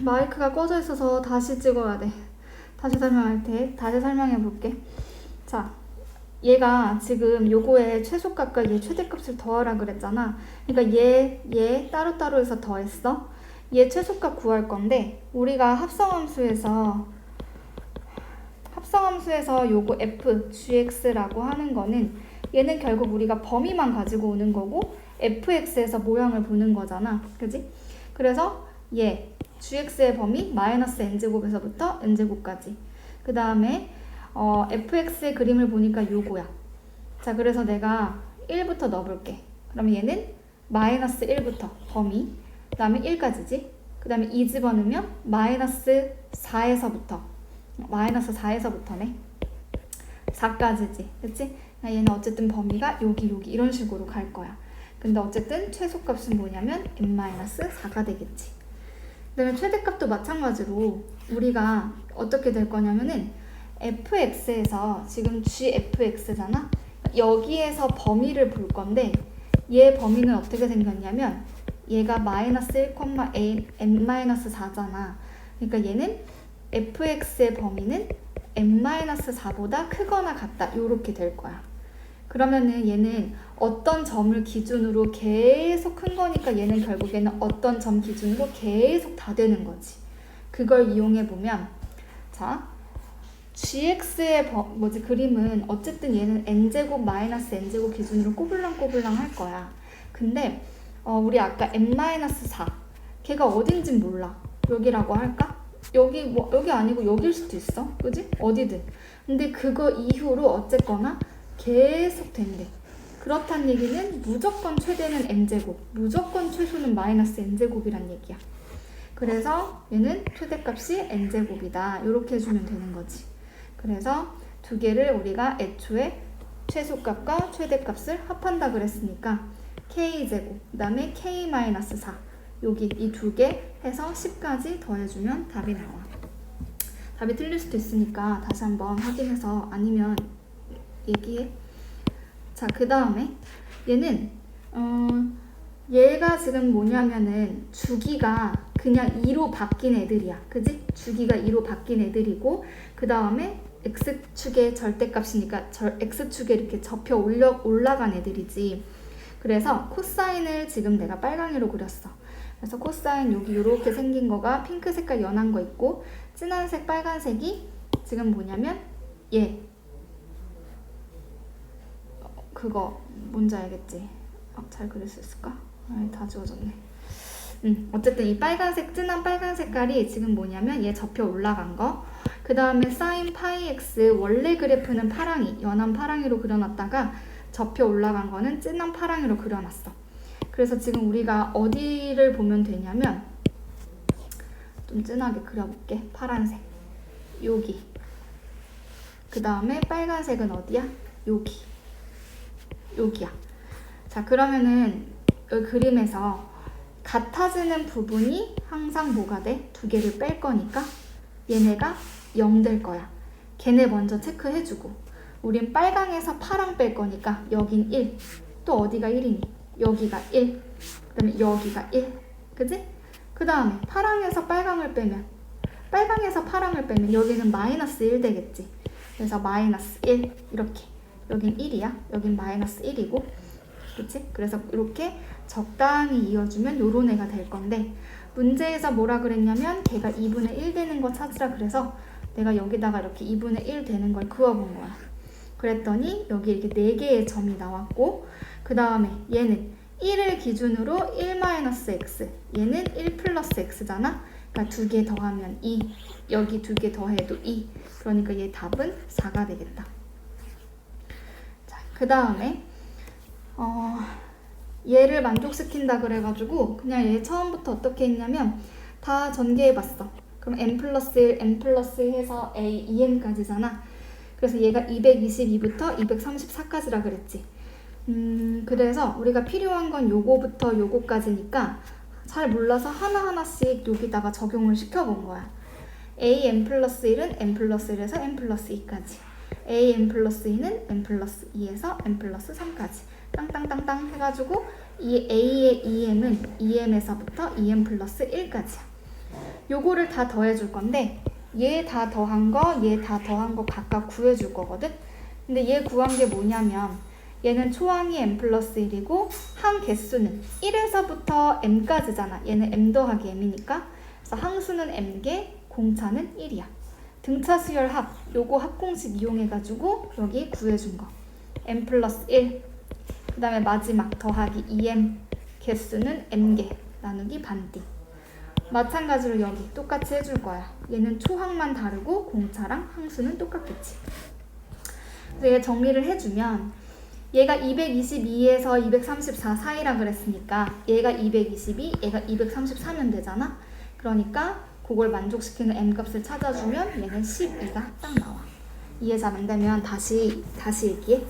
마이크가 꺼져 있어서 다시 찍어야 돼. 다시 설명할 테. 다시 설명해 볼게. 자, 얘가 지금 요거에 최소값과 얘 최대값을 더하라 그랬잖아. 그러니까 얘, 얘 따로따로 해서 더했어. 얘 최소값 구할 건데 우리가 합성함수에서 합성함수에서 요거 f gx라고 하는 거는 얘는 결국 우리가 범위만 가지고 오는 거고 fx에서 모양을 보는 거잖아. 그지? 그래서 얘 gx의 범위 마이너스 n제곱에서부터 n제곱까지. 그 다음에 어, fx의 그림을 보니까 요거야. 자, 그래서 내가 1부터 넣어볼게. 그럼 얘는 마이너스 1부터 범위. 그 다음에 1까지지. 그 다음에 2 집어넣으면 마이너스 4에서부터. 마이너스 4에서부터네. 4까지지. 그치? 얘는 어쨌든 범위가 여기, 여기 이런 식으로 갈 거야. 근데 어쨌든 최소값은 뭐냐면 n-4가 되겠지. 그다음에 최대값도 마찬가지로 우리가 어떻게 될 거냐면은 fx에서 지금 gfx잖아. 여기에서 범위를 볼 건데 얘 범위는 어떻게 생겼냐면 얘가 마이너스 1, n-4잖아. 그러니까 얘는 fx의 범위는 n-4보다 크거나 같다. 이렇게 될 거야. 그러면은 얘는 어떤 점을 기준으로 계속 큰 거니까 얘는 결국에는 어떤 점 기준으로 계속 다 되는 거지. 그걸 이용해 보면 자 gx의 버, 뭐지 그림은 어쨌든 얘는 n제곱 마이너스 n제곱 기준으로 꼬불랑꼬불랑 할 거야. 근데 어, 우리 아까 n-4 걔가 어딘진 몰라. 여기라고 할까? 여기 뭐 여기 아니고 여길 수도 있어. 그지? 어디든. 근데 그거 이후로 어쨌거나 계속 된대. 그렇단 얘기는 무조건 최대는 n제곱, 무조건 최소는 마이너스 n제곱이란 얘기야. 그래서 얘는 최대값이 n제곱이다. 이렇게 해주면 되는 거지. 그래서 두 개를 우리가 애초에 최소값과 최대값을 합한다 그랬으니까 k제곱, 그 다음에 k-4 여기 이 두 개 해서 10까지 더해주면 답이 나와. 답이 틀릴 수도 있으니까 다시 한번 확인해서 아니면 얘기해. 자, 그 다음에 얘는 어, 얘가 지금 뭐냐면은 주기가 그냥 2로 바뀐 애들이야. 그지? 주기가 2로 바뀐 애들이고 그 다음에 x축의 절대값이니까 절, x축에 이렇게 접혀 올려, 올라간 애들이지. 그래서 코사인을 지금 내가 빨강이로 그렸어. 그래서 코사인 여기 이렇게 생긴 거가 핑크 색깔 연한 거 있고 진한 색 빨간색이 지금 뭐냐면 얘 그거 뭔지 알겠지? 어, 잘 그릴 수 있을까? 아, 다 지워졌네. 음, 어쨌든 이 빨간색 진한 빨간 색깔이 지금 뭐냐면 얘 접혀 올라간 거. 그 다음에 사인 파이 x 원래 그래프는 파랑이 연한 파랑이로 그려놨다가 접혀 올라간 거는 진한 파랑이로 그려놨어. 그래서 지금 우리가 어디를 보면 되냐면 좀 진하게 그려볼게. 파란색 여기. 그 다음에 빨간색은 어디야? 여기. 여기야. 자, 그러면은 이 그림에서 같아지는 부분이 항상 뭐가 돼? 두 개를 뺄 거니까 얘네가 0 될 거야. 걔네 먼저 체크해주고 우린 빨강에서 파랑 뺄 거니까 여긴 1. 또 어디가 1이니? 여기가 1. 그 다음에 여기가 1. 그지? 그 다음에 파랑에서 빨강을 빼면 빨강에서 파랑을 빼면 여기는 마이너스 1 되겠지. 그래서 마이너스 1 이렇게 여긴 1이야. 여긴 마이너스 1이고. 그치? 그래서 이렇게 적당히 이어주면 요런 애가 될 건데 문제에서 뭐라 그랬냐면 걔가 2분의 1 되는 거 찾으라 그래서 내가 여기다가 이렇게 2분의 1 되는 걸 그어본 거야. 그랬더니 여기 이렇게 4개의 점이 나왔고 그 다음에 얘는 1을 기준으로 1-x 얘는 1 플러스 x잖아. 그러니까 두 개 더하면 2 여기 두 개 더해도 2 그러니까 얘 답은 4가 되겠다. 그 다음에 어, 얘를 만족시킨다 그래가지고 그냥 얘 처음부터 어떻게 했냐면 다 전개해봤어. 그럼 n 플러스 1, n 플러스 해서 a, 2n까지잖아. 그래서 얘가 222부터 234까지라 그랬지. 음, 그래서 우리가 필요한 건 요거부터 요거까지니까 잘 몰라서 하나하나씩 여기다가 적용을 시켜본 거야. a n 플러스 1은 n 플러스 1에서 n 플러스 2까지. A n 플러스 2는 n 플러스 2에서 n 플러스 3까지 땅땅땅땅 해가지고 이 a의 2m은 2m에서부터 2m 플러스 1까지야. 요거를 다 더해줄 건데 얘 다 더한 거, 얘 다 더한 거 각각 구해줄 거거든. 근데 얘 구한 게 뭐냐면 얘는 초항이 m 플러스 1이고 항 개수는 1에서부터 m까지잖아. 얘는 m 더하기 m이니까. 그래서 항수는 m개, 공차는 1이야. 등차 수열 합, 요거 합공식 이용해 가지고 여기 구해준 거. m 플러스 1. 그 다음에 마지막 더하기 2m. 개수는 m개 나누기 반띠. 마찬가지로 여기 똑같이 해줄 거야. 얘는 초항만 다르고 공차랑 항수는 똑같겠지. 그래서 얘 정리를 해주면 얘가 222에서 234 사이라 그랬으니까 얘가 222, 얘가 233면 되잖아. 그러니까 그걸 만족시키는 m 값을 찾아주면 얘는 12가 딱 나와. 이해 잘 안 되면 다시 다시 얘기해.